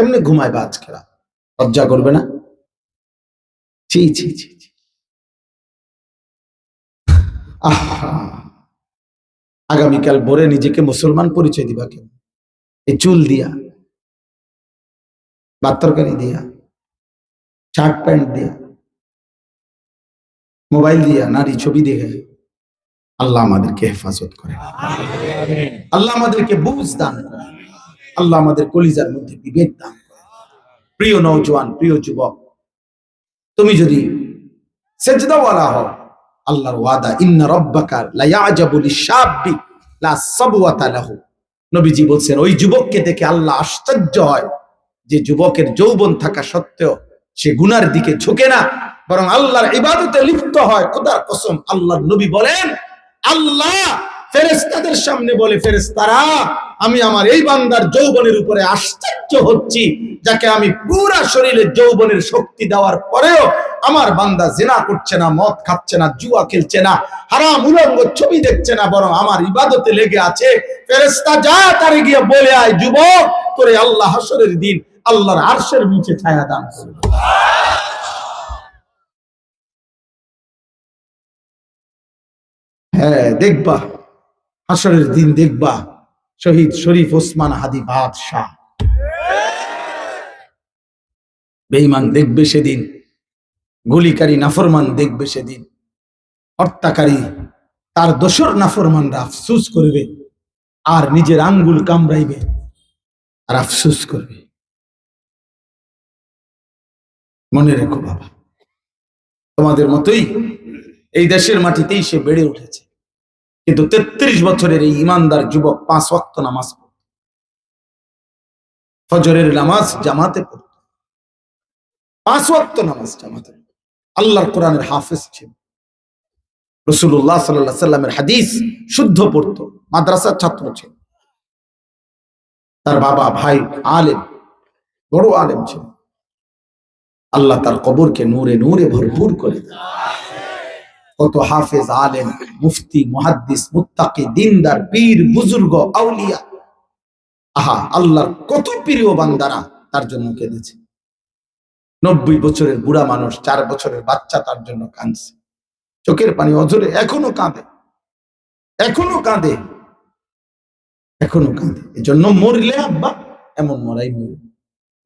কেমনে ঘুমায় বা আজকেরা? লজ্জা করবে না? ছি ছি ছি ছি। আহা! আগামীকাল ভোরে নিজেকে মুসলমান পরিচয় দিবা কেন এই চুল দিয়া ভাত তরকারি দিয়া শার্ট প্যান্ট দিয়া মোবাইল দিয়া নারী ছবি দেখে আল্লাহ আমাদেরকে হেফাজত করে। আল্লাহ আমাদেরকে বুঝ দান করে। আল্লাহ আমাদের কলিজার মধ্যে বিবেক দান করে প্রিয় নৌজওয়ান প্রিয় যুবক, তুমি যদি সেজদাওয়ালা হও, আল্লাহর ওয়াদা, ইন্না রব্বাকার লা ইয়াজাবু লিশাব্বি লা সাবওয়াতা লাহু। নবীজি বলছেন, ওই যুবককে দেখে আল্লাহ আশ্চর্য হয় যে যুবকের যৌবন থাকা সত্ত্বেও সে গুনার দিকে ঝুঁকে না, বরং আল্লাহর ইবাদতে লিপ্ত হয়। খোদার কসম, আল্লাহর নবী বলেন, আল্লাহ ফেরেশতাদের সামনে বলে, ফেরেশতারা আমি আমার এই বান্দার যৌবনের উপরে আশ্চর্য হচ্ছি, যাকে আমি পুরা শরীরে যৌবনের শক্তি দেওয়ার পরেও আমার বান্দা জেনা করছে না, মদ খাচ্ছে না, জুয়া খেলছে না, হারাম উলঙ্গ ছবি দেখছে না, বরং আমার ইবাদতে লেগে আছে। ফেরেশতা যা তারে গিয়ে বলে আয়, যুবক, তোরে আল্লাহ হাসরের দিন আল্লাহর আরশের নিচে ছায়া দান হ্যাঁ দেখবা, হাসরের দিন দেখবা। শহীদ শরীফ ওসমান হাদি বাদশাহ। বেঈমান দেখবে সেদিন, গুলিকারী নাফরমান দেখবে সেদিন, হত্যাকারী তার দোসর নাফরমানরা আফসুস করবে আর নিজের আঙ্গুল কামড়াইবে, আর আফসুস করবে। মনে রেখো বাবা, তোমাদের মতোই এই দেশের মাটিতেই সে বেড়ে উঠেছে। কিন্তু তেত্রিশ বছরের এই ইমানদার যুবক পাঁচ ওয়াক্ত নামাজ পড়ত। ফজরের নামাজ জামাতে পড়ত। পাঁচ ওয়াক্ত নামাজ জামাতে আল্লাহর কোরআনের হাফেজ ছিল। রসুল্লাহ সাল্লাহ সাল্লামের হাদিস শুদ্ধ পড়ত, মাদ্রাসার ছাত্র ছিল। তার বাবা ভাই আলেম, বড় আলেম ছিল। আল্লাহ তার কবরকে নূরে নূরে ভরপুর করে দেন। কত হাফেজ আলেম, মুফতি, মুহাদ্দিস, মুত্তাকি, দিনদার, পীর, বুজুর্গ, আউলিয়া। আহা, আল্লাহর কত প্রিয় বান্দারা তার জন্য কেঁদেছে। নব্বই বছরের বুড়া মানুষ, চার বছরের বাচ্চা তার জন্য কাঁদছে। চোখের পানি অজরে এখনও কাঁদে। এখনও কাঁদে। এখনও কাঁদে। এজন্য মরলে আব্বা এমন মরাই মরে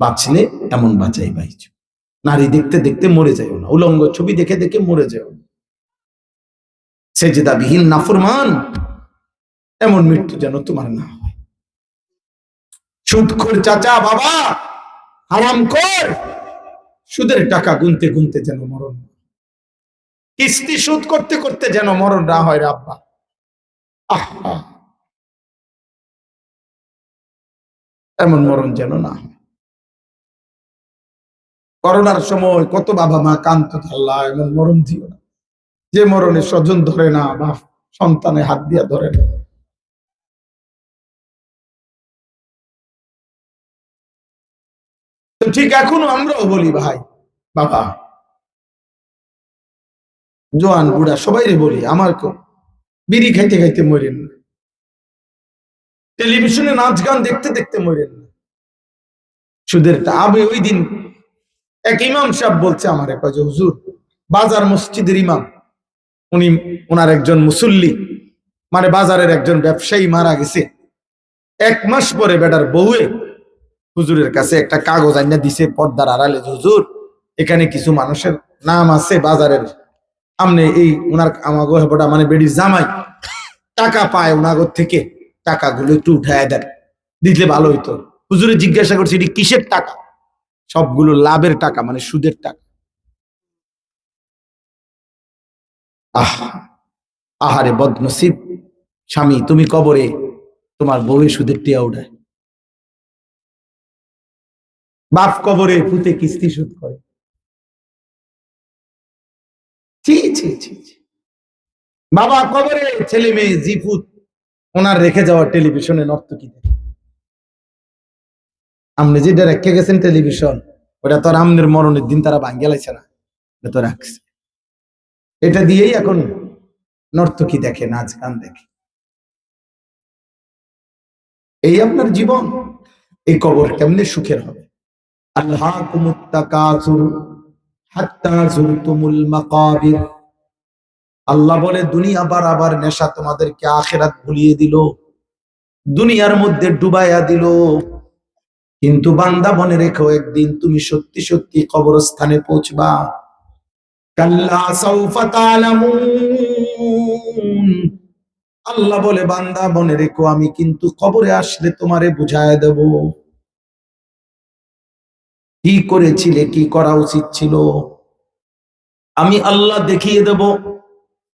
বাঁচলে এমন বাঁচাই বাইছ নারী দেখতে দেখতে মরে যাও না। উলঙ্গ ছবি দেখে দেখে মরে যাও না। সেজদাবিহীন নাফরমান, এমন মৃত্যু যেন তোমার না হয়। সুদখোর চাচা, বাবা, হারাম কর। সুদের টাকা গুনতে গুনতে যেন মরণ কিস্তি সুদ করতে করতে যেন মরণ না হয় রাব্বা এমন মরণ যেন না হয়। করোনার সময় কত বাবা মা কান্ত আল্লাহ এমন মরণ দিও না। যে মরণে স্বজন ধরে না, বা সন্তানে হাত দিয়া ধরে না। ঠিক এখনও আমরাও বলি, ভাই, বাবা। জোয়ান, বুড়া সবাই বলি, আমার কো, বিড়ি খাইতে খাইতে মরেন না। টেলিভিশনে নাচ গান দেখতে দেখতে মরেন না। সুদের আমি ওই দিন এক ইমাম সাহেব বলছে আমার এক হুজুর, বাজার মসজিদের ইমাম উনি ওনার একজন মুসল্লি মানে বাজারের একজন ব্যবসায়ী মারা গেছে। এক মাস পরে বেটার বউয়ে হুজুরের কাছে একটা কাগজ আইনা দিছে পর্দার আড়ালে হুজুর, এখানে কিছু মানুষের নাম আছে বাজারের। সামনে এই ওনার আমাগো হেপটা মানে বেডির জামাই, টাকা পায় ওনাগর থেকে, টাকাগুলো একটু উঠায় দেন। দিলে ভালো হইতো। হুজুরে জিজ্ঞাসা করছে, এটি কিসের টাকা? সবগুলো লাভের টাকা মানে সুদের টাকা। আহ, আহারে বদনসিব। স্বামী, তুমি কবরে তোমার বউয়ে সুদের টিয়া উঠায়। বাপ কবরে ফুতে কিস্তি সুদ করে। বাবা কবরে, ছেলে মেয়ে, জিফুত, ওনার রেখে যাওয়া টেলিভিশনে নর্তকী দেখে আপনি যেটা রেখে গেছেন টেলিভিশন, ওটা তো আর আমনের মরণের দিন তারা ভাঙ্গে লাইছে না। এটা তো রাখছে। এটা দিয়েই এখন নর্তকী দেখে নাচ গান দেখে এই আপনার জীবন, এই কবর কেমনে সুখের হবে? মাকাবির। আল্লাহ বলে, দুনিয়া বারাবার নেশা তোমাদেরকে আখেরাত ভুলিয়ে দিল, দুনিয়ার মধ্যে ডুবাইয়া দিল। কিন্তু বান্দা বনে রেখো, একদিন তুমি সত্যি সত্যি কবরস্থানে পৌঁছবা। কাল্লা সাউফা আল্লাহ বলে, বান্দা বনে রেখো, আমি কিন্তু কবরে আসলে তোমারে বুঝায় দেব। কি করেছিলে, কি করা উচিত ছিল? আমি আল্লাহ দেখিয়ে দেব,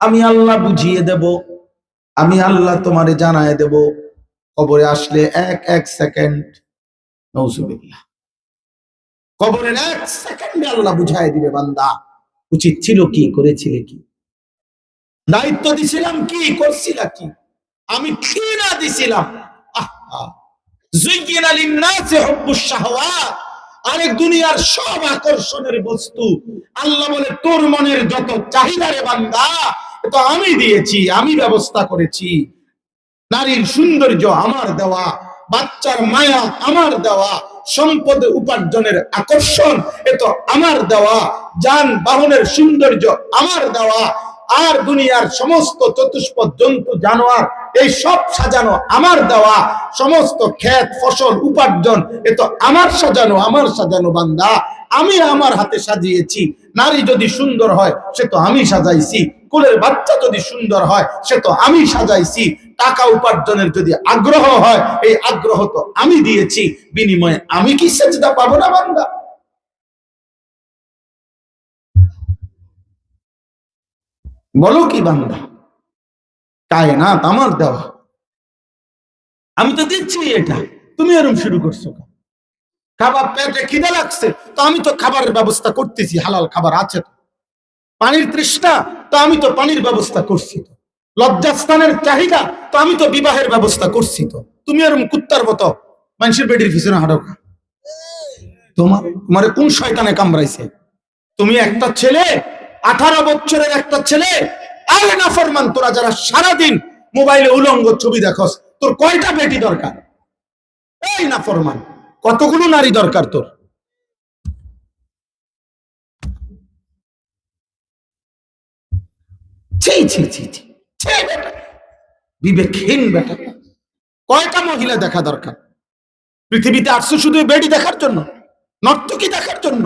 আমি আল্লাহ বুঝিয়ে দেব, আমি আল্লাহ তোমারে জানায় দেব। কবরে আসলে এক এক সেকেন্ড নৌজুবিল্লাহ কবরের এক সেকেন্ডে আল্লাহ বুঝায় দিবে, বান্দা। উচিত ছিল কি, করেছিলে কি? দায়িত্ব দিছিলাম কি, করছিলা কি? আমি কি দিছিলাম। আরেক দুনিয়ার সব আকর্ষণের বস্তু। আল্লাহ বলে, তোর মনের যত চাহিদা রে বান্দা তো আমি দিয়েছি, আমি ব্যবস্থা করেছি। নারীর সৌন্দর্য আমার দেওয়া, বাচ্চার মায়া আমার দেওয়া সম্পদ উপার্জনের আকর্ষণ, এ তো আমার দেওয়া। যান বাহনের সৌন্দর্য আমার দেওয়া। আর দুনিয়ার সমস্ত চতুষ্পদ জন্তু, জানোয়ার, এই সব সাজানো আমার দেওয়া। সমস্ত ক্ষেত, ফসল, উপার্জন, এ তো আমার সাজানো আমার সাজানো বান্দা। আমি আমার হাতে সাজিয়েছি। নারী যদি সুন্দর হয়, সে তো আমি সাজাইছি। কোলের বাচ্চা যদি সুন্দর হয়, সে তো আমি সাজাইছি। টাকা উপার্জনের যদি আগ্রহ হয়, এই আগ্রহ তো আমি দিয়েছি। বিনিময়ে আমি কি সেজদা পাবো না বান্দা? বলো কি বান্দা? কায়নাত আমার দেওয়া। আমি তো দিচ্ছি এটা। তুমি এরম শুরু করছ খাবার পেটে খিদে লাগছে। তো আমি তো খাবারের ব্যবস্থা করতেছি, হালাল খাবার আছে তো। পানির তৃষ্ণা, তো আমি তো পানির ব্যবস্থা করছি তো। লজ্জাস্থানের চাহিদা, তো আমি তো বিবাহের ব্যবস্থা করছি তো। তুমি এরকম কুত্তার মতো মানুষের বেডির পিছনে হাঁটো? তোমার তোমার কোন শয়তানে কামড়াইছে? তুমি একটা ছেলে, আঠারো বছরের একটা ছেলে, আরে না ফরমান, তোরা যারা সারাদিন মোবাইলে উলঙ্গ ছবি দেখস, তোর কয়টা বেটি দরকার? এই না ফরমান, কতগুলো নারী দরকার তোর? ছি বেটা। বিবেকহীন বেটা। কয়টা মহিলা দেখা দরকার? পৃথিবীতে আসছো শুধু বেডি দেখার জন্য, নর্তকী দেখার জন্য।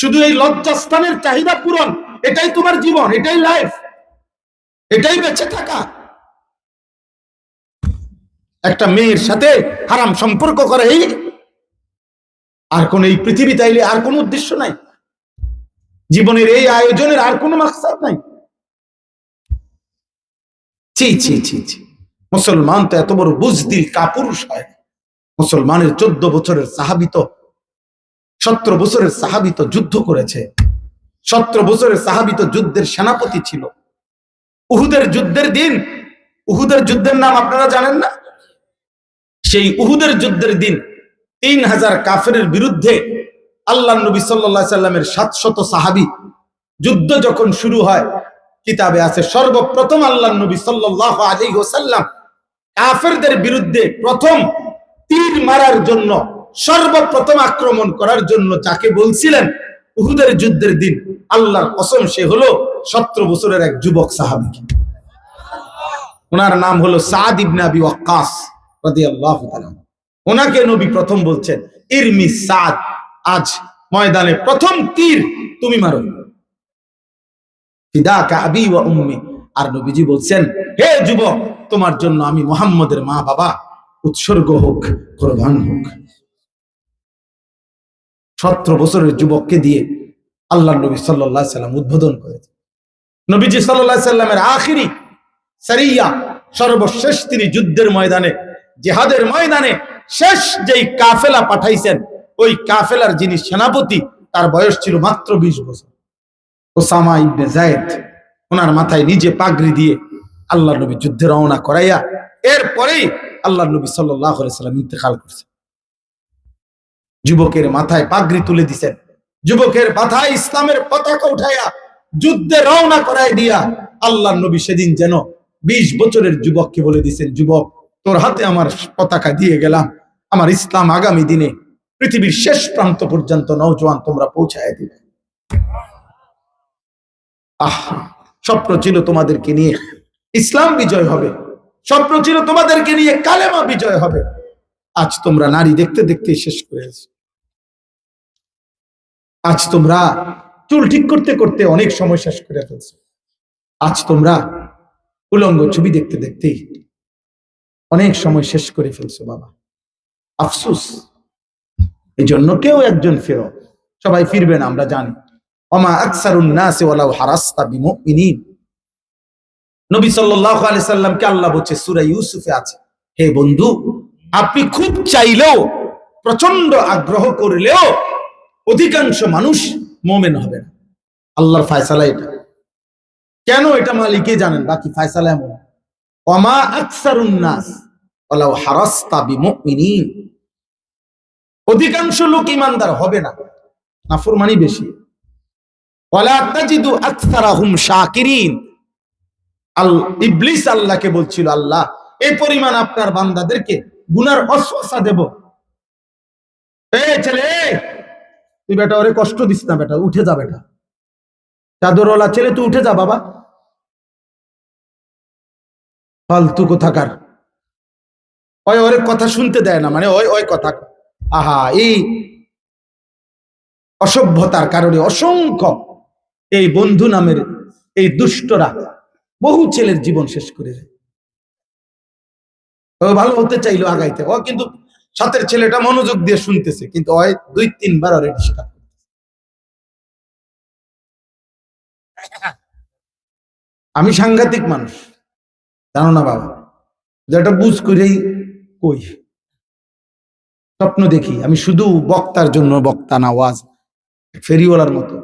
শুধু এই লজ্জাস্থানের চাহিদা পূরণ, এটাই তোমার জীবন, এটাই লাইফ এটাই বেঁচে থাকা। একটা মেয়ের সাথে হারাম সম্পর্ক করে, এই আর কোন, এই পৃথিবী তাইলে আর কোন উদ্দেশ্য নাই। জীবনের এই আয়োজনের আর কোনো মাকসাদ নাই। ছি ছি ছি ছি। মুসলমান তো এত বড় বুজদিল কাপুরুষ হয় মুসলমানের চোদ্দ বছরের সাহাবিত সতেরো বছরের সাহাবিত যুদ্ধ করেছে। সতেরো বছরের সাহাবিত যুদ্ধের সেনাপতি ছিল। উহুদের যুদ্ধের দিন, উহুদের যুদ্ধের নাম আপনারা জানেন না? সেই উহুদের যুদ্ধের দিন তিন হাজার কাফের বিরুদ্ধে আল্লাহ নবী সাল্লা সাল্লামের সাতশত সাহাবি, যুদ্ধ যখন শুরু হয় কিতাবে আছে, সর্বপ্রথম আল্লাহ নবী সাল্লাহ আলী ওসাল্লাম কাফেরদের বিরুদ্ধে প্রথম তীর মারার জন্য, সর্বপ্রথম আক্রমণ করার জন্য যাকে বলছিলেন উহুদের যুদ্ধের দিন, আল্লাহর কসম সে হলো সতেরো বছরের এক যুবক সাহাবি ওনার নাম হলো সাদ ইবনে আবি ওয়াক্কাস ওনাকে নবী প্রথম বলছেন, ইরমি সাদ, আজ ময়দানে প্রথম তীর তুমি মারো। আর নবীজি বলছেন, হে যুবক, তোমার জন্য আমি মুহাম্মদের মা বাবা, উৎসর্গ হোক কোরবান হোক। সতেরো বছরের যুবককে দিয়ে আল্লাহ নবী সাল্লাম উদ্বোধন করেছে। নবীজি সাল্লাহ সাল্লামের আখিরি সারিয়া, সর্বশেষ তিনি যুদ্ধের ময়দানে, জেহাদের ময়দানে শেষ যেই কাফেলা পাঠাইছেন, ওই কাফেলার যিনি সেনাপতি, তার বয়স ছিল মাত্র বিশ বছর। ওসামা ইবনে জায়েদ ওনার মাথায় নিজে পাগড়ি দিয়ে আল্লাহ নবী যুদ্ধে রওনা করাইয়া এরপরেই আল্লাহ নবী সাল্লাম ইন্তেকাল করছে। যুবকের মাথায় পাগড়ি তুলে দিছেন। যুবকের মাথায় ইসলামের পতাকা উঠাইয়া যুদ্ধে রওনা করাই দিয়া আল্লাহ নবী সেদিন যেন বিশ বছরের যুবককে বলে দিছেন, যুবক, তোর হাতে আমার পতাকা দিয়ে গেলাম। আমার ইসলাম আগামী দিনে পৃথিবীর শেষ প্রান্ত পর্যন্ত নৌজওয়ান তোমরা পৌঁছায় দিবে। আহ, স্বপ্ন ছিল তোমাদেরকে নিয়ে। ইসলাম বিজয় হবে। স্বপ্ন ছিল তোমাদেরকে নিয়ে কালেমা বিজয় হবে। আজ তোমরা নারী দেখতে দেখতে শেষ করেছ আজ তোমরা চুল ঠিক করতে করতে অনেক সময় শেষ করে ফেলছো। আজ তোমরা উলঙ্গ ছবি দেখতে দেখতেই অনেক সময় শেষ করে ফেলছো, বাবা। আফসুস। এই জন্য কেউ একজন ফেরো সবাই ফিরবে না, আমরা জানি। অমা আকসারুন নাসে ওয়ালাউ হারাস্তা বিমুমিনিন। নবী সাল্লাল্লাহু আলাইহি সাল্লামকে আল্লাহ বলছে, সূরা ইউসুফে আছে। হে বন্ধু, আপনি খুব চাইলেও প্রচণ্ড আগ্রহ করলেও, অধিকাংশ মানুষ মোমেন হবে না। আল্লাহর ফায়সালা এটা। কেন এটা মালিকে জানেন? বাকি ফায়সালা এমন। অমা আকসারুন নাস ওয়ালাউ হারাস্তা অধিকাংশ লোক ইমানদার হবে না। নাফরমানি বেশি। আল্লাহকে বলছিল, আল্লাহ পরিমাণ আপনার বান্দাদেরকে গুনার অশ্বাসা দেব। ছেলে, তুই বেটা, ওরে কষ্ট দিস না বেটা, উঠে যা বেটা। চাদরওয়ালা ছেলে, তুই উঠে যা বাবা। ফালতু কোথাকার। ওই, ওরে কথা শুনতে দেয় না মানে ওই ওই কথা। আহা, এই অসভ্যতার কারণে অসংখ্য এই বন্ধু নামের এই দুষ্টরা বহু ছেলের জীবন শেষ করে দেয়। ভালো হতে চাইলো আগাইতে। ও কিন্তু সাথের ছেলেটা মনোযোগ দিয়ে শুনতেছে, কিন্তু ওই দুই তিনবার ওরে ডিস্টার্ব আমি সাংঘাতিক মানুষ, জানো না বাবা? যেটা বুঝ করেই কই। স্বপ্ন দেখি, আমি শুধু বক্তার জন্য বক্তা না, ওয়াজ, ফেরিওয়ালার মতো।